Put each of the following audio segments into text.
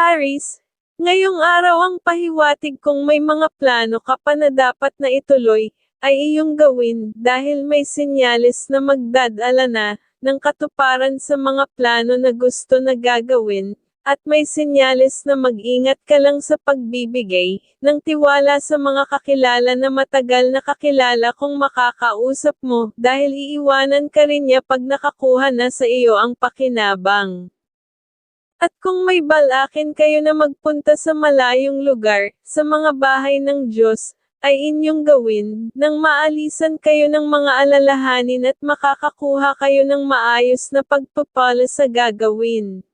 Aris, ngayong araw ang pahiwatig kung may mga plano ka pa na dapat na ituloy, ay iyong gawin, dahil may senyales na magdadala na, ng katuparan sa mga plano na gusto na gagawin, at may senyales na mag-ingat ka lang sa pagbibigay, ng tiwala sa mga kakilala na matagal na kakilala kung makakausap mo, dahil iiwanan ka rin niya pag nakakuha na sa iyo ang pakinabang. At kung may balakin kayo na magpunta sa malayong lugar, sa mga bahay ng Diyos, ay inyong gawin, nang maalisan kayo ng mga alalahanin at makakakuha kayo ng maayos na pagpapala sa gagawin.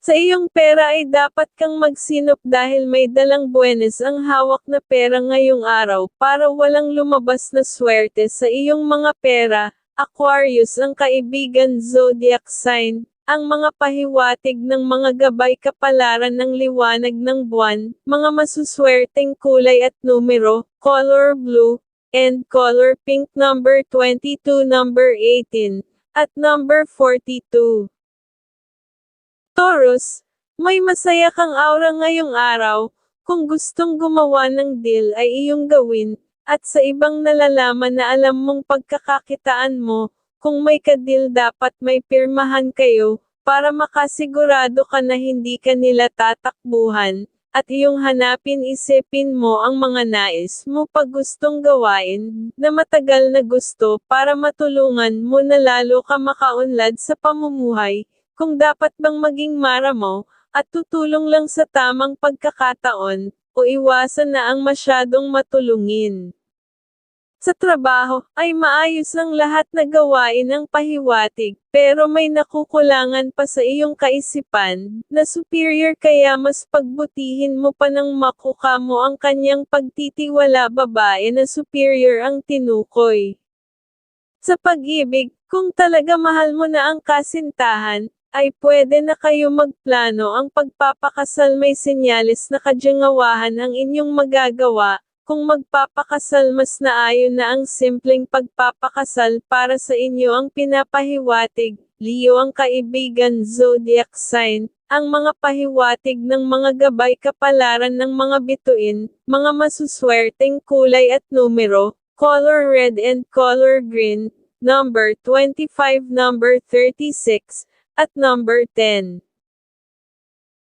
Sa iyong pera ay dapat kang magsinop dahil may dalang buwenes ang hawak na pera ngayong araw para walang lumabas na swerte sa iyong mga pera. Aquarius ang kaibigan zodiac sign, ang mga pahiwatig ng mga gabay kapalaran ng liwanag ng buwan, mga masuswerteng kulay at numero, color blue, and color pink number 22 number 18, at number 42. Taurus, may masaya kang aura ngayong araw, kung gustong gumawa ng deal ay iyong gawin, at sa ibang nalalaman na alam mong pagkakakitaan mo, kung may kadil dapat may pirmahan kayo, para makasigurado ka na hindi ka nila tatakbuhan, at iyong hanapin isipin mo ang mga nais mo pag gustong gawain, na matagal na gusto para matulungan mo na lalo ka makaunlad sa pamumuhay, kung dapat bang maging mara mo, at tutulong lang sa tamang pagkakataon, o iwasan na ang masyadong matulungin. Sa trabaho, ay maayos ang lahat na gawain ng pahiwatig, pero may nakukulangan pa sa iyong kaisipan, na superior kaya mas pagbutihin mo pa ng makuka mo ang kanyang pagtitiwala babae na superior ang tinukoy. Sa pag-ibig, kung talaga mahal mo na ang kasintahan, ay pwede na kayo magplano ang pagpapakasal may sinyalis na kadyangawahan ang inyong magagawa, kung magpapakasal mas naayon na ang simpleng pagpapakasal para sa inyo ang pinapahiwatig, Leo ang kaibigan zodiac sign, ang mga pahiwatig ng mga gabay kapalaran ng mga bituin, mga masuswerteng kulay at numero, color red and color green, number 25 number 36, at number 10.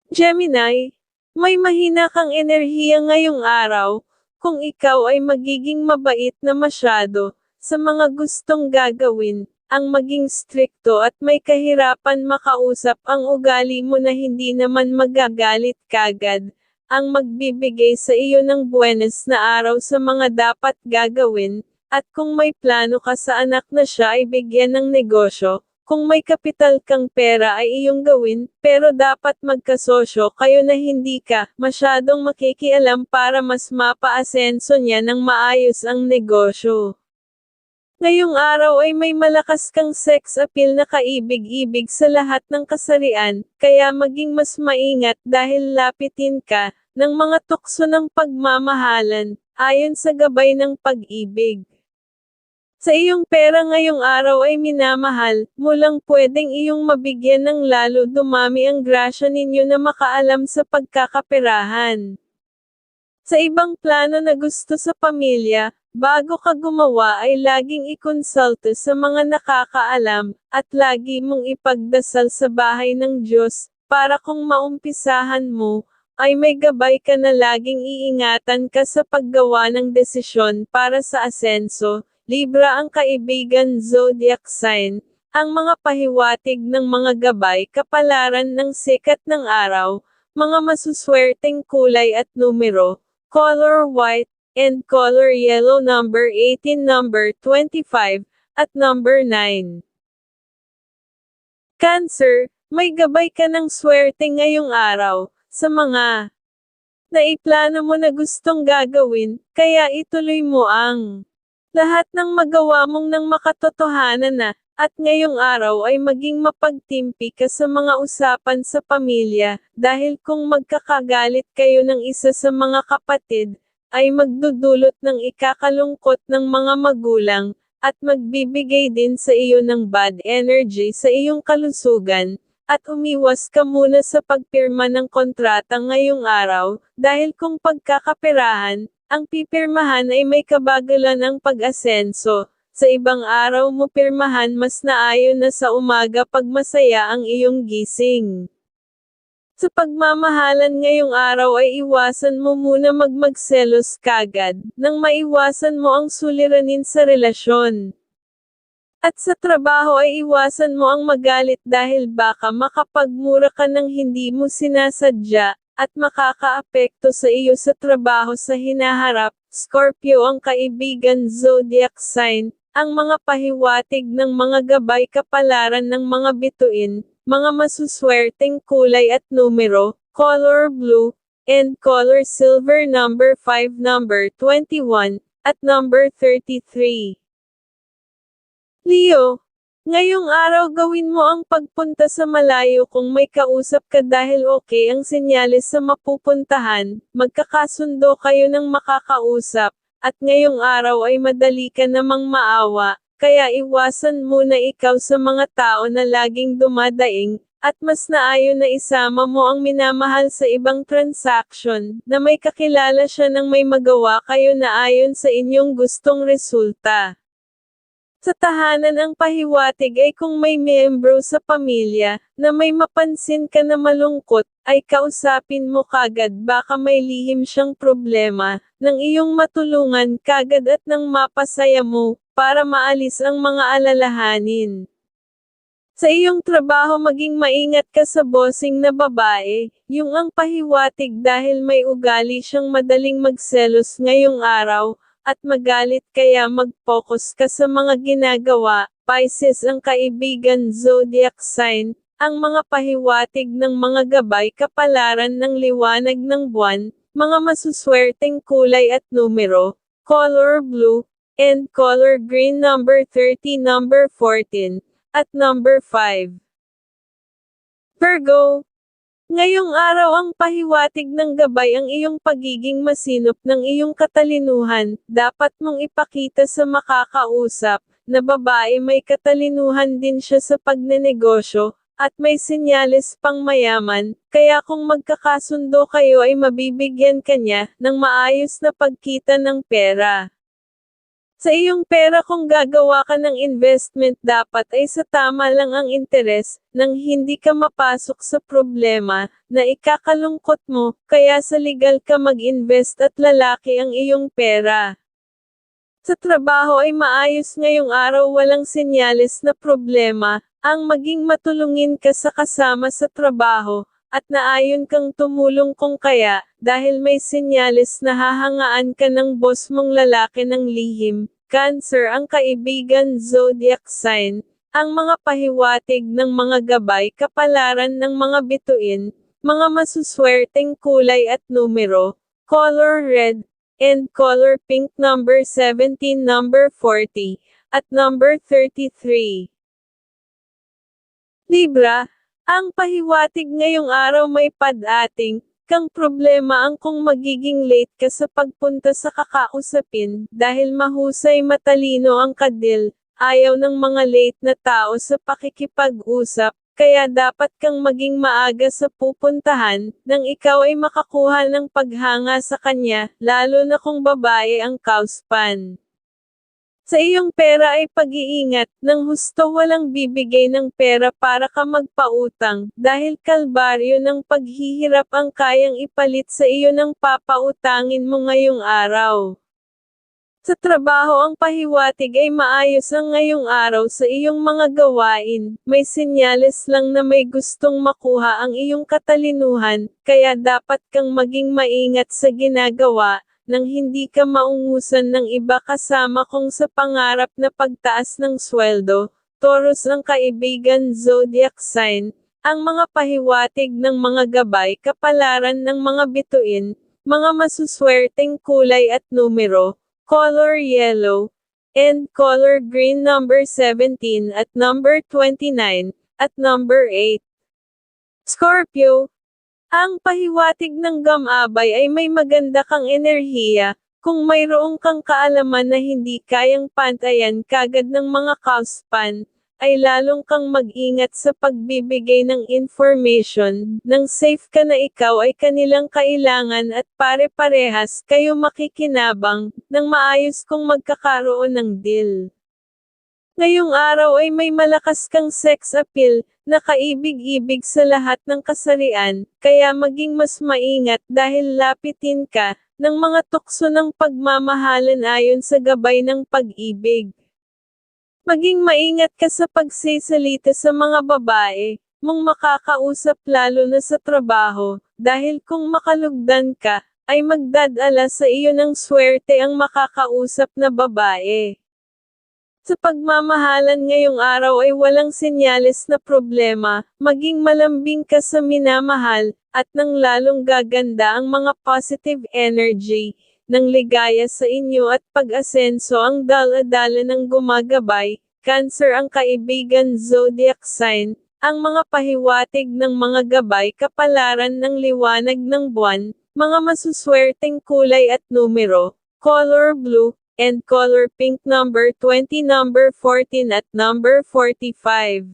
Gemini, may mahina kang enerhiya ngayong araw, kung ikaw ay magiging mabait na masyado, sa mga gustong gagawin, ang maging strikto at may kahirapan makausap ang ugali mo na hindi naman magagalit kagad, ang magbibigay sa iyo ng buenas na araw sa mga dapat gagawin, at kung may plano ka sa anak na siya ay bigyan ng negosyo, kung may kapital kang pera ay iyong gawin, pero dapat magkasosyo kayo na hindi ka masyadong makikialam para mas mapaasenso niya ng maayos ang negosyo. Ngayong araw ay may malakas kang sex appeal na kaibig-ibig sa lahat ng kasarian, kaya maging mas maingat dahil lapitin ka ng mga tukso ng pagmamahalan, ayon sa gabay ng pag-ibig. Sa iyong pera ngayong araw ay minamahal, mo lang pwedeng iyong mabigyan ng lalo dumami ang grasya ninyo na makaalam sa pagkakaperahan. Sa ibang plano na gusto sa pamilya, bago ka gumawa ay laging ikonsulta sa mga nakakaalam, at lagi mong ipagdasal sa bahay ng Diyos, para kung maumpisahan mo, ay may gabay ka na laging iingatan ka sa paggawa ng desisyon para sa asenso, Libra ang kaibigan zodiac sign, ang mga pahiwatig ng mga gabay kapalaran ng sikat ng araw, mga masuswerteng kulay at numero, color white, and color yellow number 18 number 25, at number 9. Cancer, may gabay ka ng swerte ngayong araw, sa mga naiplano mo na gustong gagawin, kaya ituloy mo ang lahat ng magawa mong nang makatotohanan na, at ngayong araw ay maging mapagtimpi ka sa mga usapan sa pamilya, dahil kung magkakagalit kayo ng isa sa mga kapatid, ay magdudulot ng ikakalungkot ng mga magulang, at magbibigay din sa iyo ng bad energy sa iyong kalusugan, at umiwas ka muna sa pagpirma ng kontrata ngayong araw, dahil kung pagkakaperahan, ang pipirmahan ay may kabagalan ang pag-asenso. Sa ibang araw mo pirmahan mas naayon na sa umaga pag masaya ang iyong gising. Sa pagmamahalan ngayong araw ay iwasan mo muna magmagselos kagad, nang maiwasan mo ang suliranin sa relasyon. At sa trabaho ay iwasan mo ang magalit dahil baka makapagmura ka ng hindi mo sinasadya, at makakaapekto sa iyo sa trabaho sa hinaharap. Scorpio ang kaibigan zodiac sign, ang mga pahiwatig ng mga gabay kapalaran ng mga bituin, mga masuswerteng kulay at numero, color blue, and color silver number 5 number 21, at number 33. Leo, ngayong araw gawin mo ang pagpunta sa malayo kung may kausap ka dahil okay ang senyales sa mapupuntahan, magkakasundo kayo ng makakausap, at ngayong araw ay madali ka namang maawa, kaya iwasan muna ikaw sa mga tao na laging dumadaing, at mas naayon na isama mo ang minamahal sa ibang transaction, na may kakilala siya nang may magawa kayo na ayon sa inyong gustong resulta. Sa tahanan ang pahiwatig ay kung may miyembro sa pamilya, na may mapansin ka na malungkot, ay kausapin mo kagad baka may lihim siyang problema, nang iyong matulungan kagad at nang mapasaya mo, para maalis ang mga alalahanin. Sa iyong trabaho maging maingat ka sa bossing na babae, yung ang pahiwatig dahil may ugali siyang madaling magselos ngayong araw, at magalit kaya mag-focus ka sa mga ginagawa, Pisces ang kaibigan zodiac sign, ang mga pahiwatig ng mga gabay kapalaran ng liwanag ng buwan, mga masuswerteng kulay at numero, color blue, and color green number 30 number 14, at number 5. Virgo, Ngayong araw ang pahiwatig ng gabay ang iyong pagiging masinop ng iyong katalinuhan, dapat mong ipakita sa makakausap, na babae may katalinuhan din siya sa pagnenegosyo, at may senyales pang mayaman, kaya kung magkakasundo kayo ay mabibigyan kanya, ng maayos na pagkita ng pera. Sa iyong pera kung gagawa ka ng investment dapat ay sa tama lang ang interes, nang hindi ka mapasok sa problema, na ikakalungkot mo, kaya sa legal ka mag-invest at lalaki ang iyong pera. Sa trabaho ay maayos ngayong araw walang senyales na problema, ang maging matulungin ka sa kasama sa trabaho, at naayon kang tumulong kung kaya, dahil may senyales na hahangaan ka ng boss mong lalaki ng lihim, Cancer ang kaibigan zodiac sign, ang mga pahiwatig ng mga gabay kapalaran ng mga bituin, mga masuswerteng kulay at numero, color red, and color pink number 17 number 40, at number 33. Libra, ang pahiwatig ngayong araw may padating, kang problema ang kung magiging late ka sa pagpunta sa kakausapin, dahil mahusay matalino ang kadil, ayaw ng mga late na tao sa pakikipag-usap, kaya dapat kang maging maaga sa pupuntahan, nang ikaw ay makakuha ng paghanga sa kanya, lalo na kung babae ang kauspan. Sa iyong pera ay pag-iingat, ng husto walang bibigay ng pera para ka magpautang, dahil kalbaryo ng paghihirap ang kayang ipalit sa iyo ng papautangin mo ngayong araw. Sa trabaho ang pahiwatig ay maayos ang ngayong araw sa iyong mga gawain, may senyales lang na may gustong makuha ang iyong katalinuhan, kaya dapat kang maging maingat sa ginagawa, nang hindi ka maungusan ng iba kasama kung sa pangarap na pagtaas ng sweldo, Taurus ang kaibigan zodiac sign, ang mga pahiwatig ng mga gabay kapalaran ng mga bituin, mga masuswerteng kulay at numero, color yellow, and color green number 17 at number 29, at number 8. Scorpio, ang pahiwatig ng gamabay ay may maganda kang enerhiya, kung mayroong kang kaalaman na hindi kayang pantayan kagad ng mga kauspan, ay lalong kang mag-ingat sa pagbibigay ng information, nang safe ka na ikaw ay kanilang kailangan at pare-parehas kayo makikinabang, nang maayos kung magkakaroon ng deal. Ngayong araw ay may malakas kang sex appeal, na kaibig-ibig sa lahat ng kasarian, kaya maging mas maingat dahil lapitin ka, ng mga tukso ng pagmamahalan ayon sa gabay ng pag-ibig. Maging maingat ka sa pagsisalita sa mga babae, mong makakausap lalo na sa trabaho, dahil kung makalugdan ka, ay magdadala sa iyo ng swerte ang makakausap na babae. Sa pagmamahalan ngayong araw ay walang senyales na problema, maging malambing ka sa minamahal, at nang lalong gaganda ang mga positive energy, ng ligaya sa inyo at pag-asenso ang dala-dala ng gumagabay, Cancer ang kaibigan zodiac sign, ang mga pahiwatig ng mga gabay kapalaran ng liwanag ng buwan, mga masuswerteng kulay at numero, color blue, and color pink number 20 number 14 at number 45.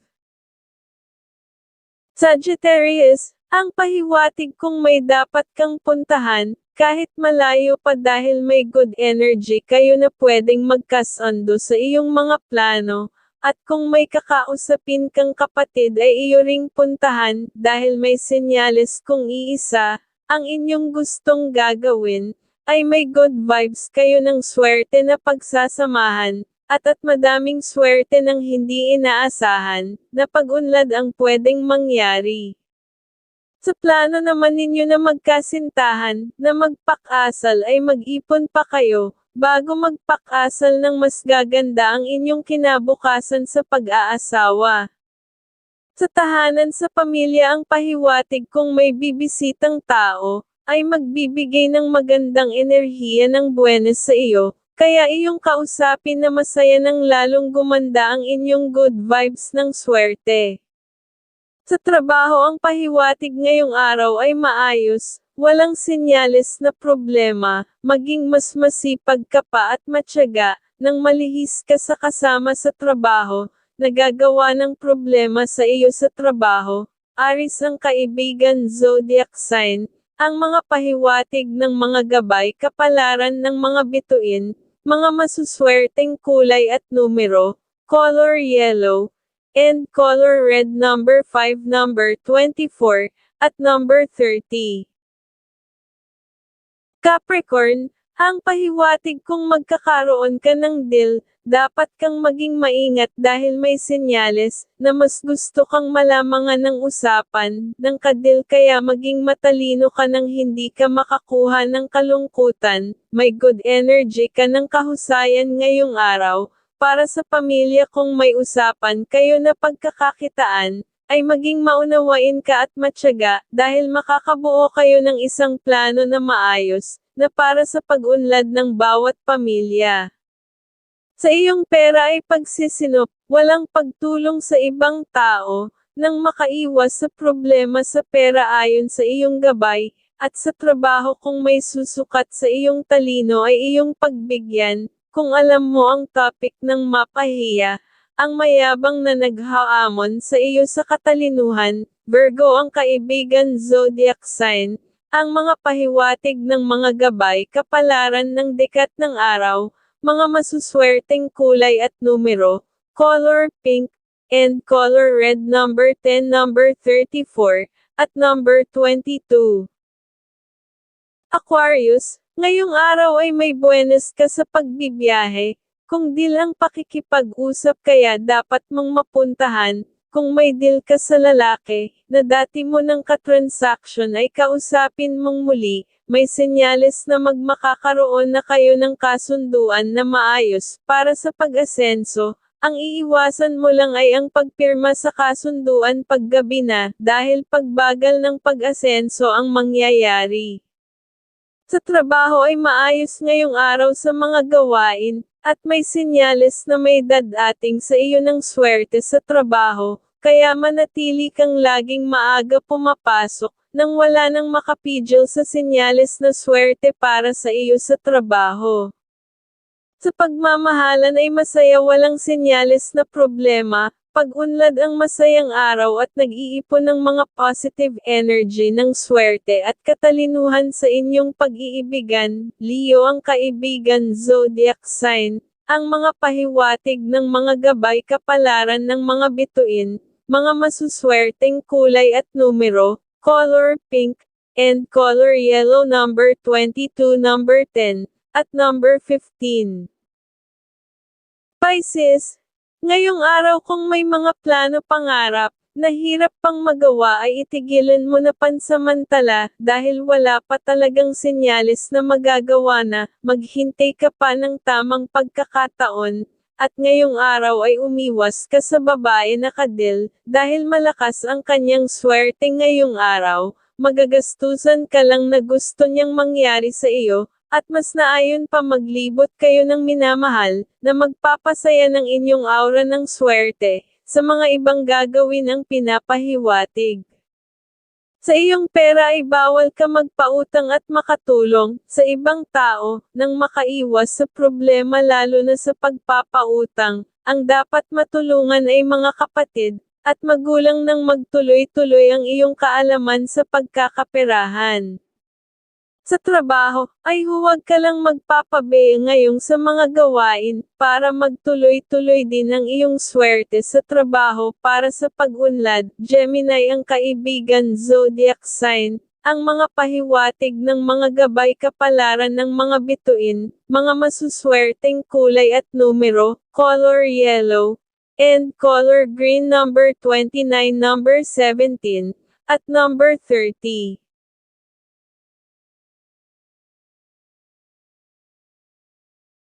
Sagittarius, ang pahiwatig kung may dapat kang puntahan, kahit malayo pa dahil may good energy kayo na pwedeng magkasundo sa iyong mga plano, at kung may kakausapin kang kapatid ay iyo ring puntahan, dahil may senyales kung iisa, ang inyong gustong gagawin, ay may good vibes kayo ng swerte na pagsasamahan, at at madaming swerte ng hindi inaasahan, na pag-unlad ang pwedeng mangyari. Sa plano naman ninyo na magkasintahan, na magpakasal ay mag-ipon pa kayo, bago magpakasal ng mas gaganda ang inyong kinabukasan sa pag-aasawa. Sa tahanan sa pamilya ang pahiwatig kung may bibisitang tao, ay magbibigay ng magandang enerhiya ng buenas sa iyo, kaya iyong kausapin na masaya ng lalong gumanda ang inyong good vibes ng swerte. Sa trabaho ang pahiwatig ngayong araw ay maayos, walang senyales na problema, maging mas masipag ka pa at matyaga, nang malihis ka sa kasama sa trabaho, nagagawa ng problema sa iyo sa trabaho, Aris ang kaibigan zodiac sign, ang mga pahiwatig ng mga gabay kapalaran ng mga bituin, mga masuswerteng kulay at numero, color yellow, and color red number 5 number 24, at number 30. Capricorn, ang pahiwatig kung magkakaroon ka ng deal, dapat kang maging maingat dahil may senyales, na mas gusto kang malamangan ng usapan, ng kadil kaya maging matalino ka nang hindi ka makakuha ng kalungkutan, may good energy ka ng kahusayan ngayong araw, para sa pamilya kung may usapan kayo na pagkakakitaan, ay maging maunawain ka at matyaga, dahil makakabuo kayo ng isang plano na maayos, na para sa pag-unlad ng bawat pamilya. Sa iyong pera ay pagsisinop, walang pagtulong sa ibang tao, nang makaiwas sa problema sa pera ayon sa iyong gabay, at sa trabaho kung may susukat sa iyong talino ay iyong pagbigyan, kung alam mo ang topic ng mapahiya, ang mayabang na naghaamon sa iyo sa katalinuhan, Virgo ang kaibigan zodiac sign, ang mga pahiwatig ng mga gabay kapalaran ng dekat ng araw, mga masuswerteng kulay at numero, color pink, and color red number 10 number 34, at number 22. Aquarius, Ngayong araw ay may buenas ka sa pagbibiyahe, kung di lang pakikipag-usap kaya dapat mong mapuntahan, kung may deal ka sa lalaki, na dati mo ng katransaksyon ay kausapin mong muli, may senyales na magmakakaroon na kayo ng kasunduan na maayos, para sa pag-asenso, ang iiwasan mo lang ay ang pagpirma sa kasunduan paggabi na, dahil pagbagal ng pag-asenso ang mangyayari. Sa trabaho ay maayos ngayong araw sa mga gawain, at may senyales na may dadating sa iyo ng swerte sa trabaho, kaya manatili kang laging maaga pumapasok, nang wala nang makapidyo sa senyales na swerte para sa iyo sa trabaho. Sa pagmamahalan ay masaya walang senyales na problema, pag-unlad ang masayang araw at nag-iipon ng mga positive energy ng swerte at katalinuhan sa inyong pag-iibigan, Leo ang kaibigan zodiac sign, ang mga pahiwatig ng mga gabay kapalaran ng mga bituin, mga masuswerteng kulay at numero, color pink, and color yellow number 22 number 10, at number 15. Pisces, Ngayong araw kung may mga plano pangarap, na hirap pang magawa ay itigilan mo na pansamantala, dahil wala pa talagang senyales na magagawa na, maghintay ka pa ng tamang pagkakataon, at ngayong araw ay umiwas ka sa babae na kadil, dahil malakas ang kanyang swerte ngayong araw, magagastusan ka lang na gusto niyang mangyari sa iyo, at mas naayon pa maglibot kayo ng minamahal, na magpapasaya ng inyong aura ng swerte, sa mga ibang gagawin ang pinapahiwatig. Sa iyong pera ay bawal ka magpautang at makatulong, sa ibang tao, nang makaiwas sa problema lalo na sa pagpapautang, ang dapat matulungan ay mga kapatid, at magulang nang magtuloy-tuloy ang iyong kaalaman sa pagkakaperahan. Sa trabaho, ay huwag ka lang magpapabe ngayong sa mga gawain, para magtuloy-tuloy din ang iyong swerte sa trabaho para sa pag-unlad. Gemini ang kaibigan zodiac sign, ang mga pahiwatig ng mga gabay kapalaran ng mga bituin, mga masuswerteng kulay at numero, color yellow, and color green number 29 number 17, at number 30.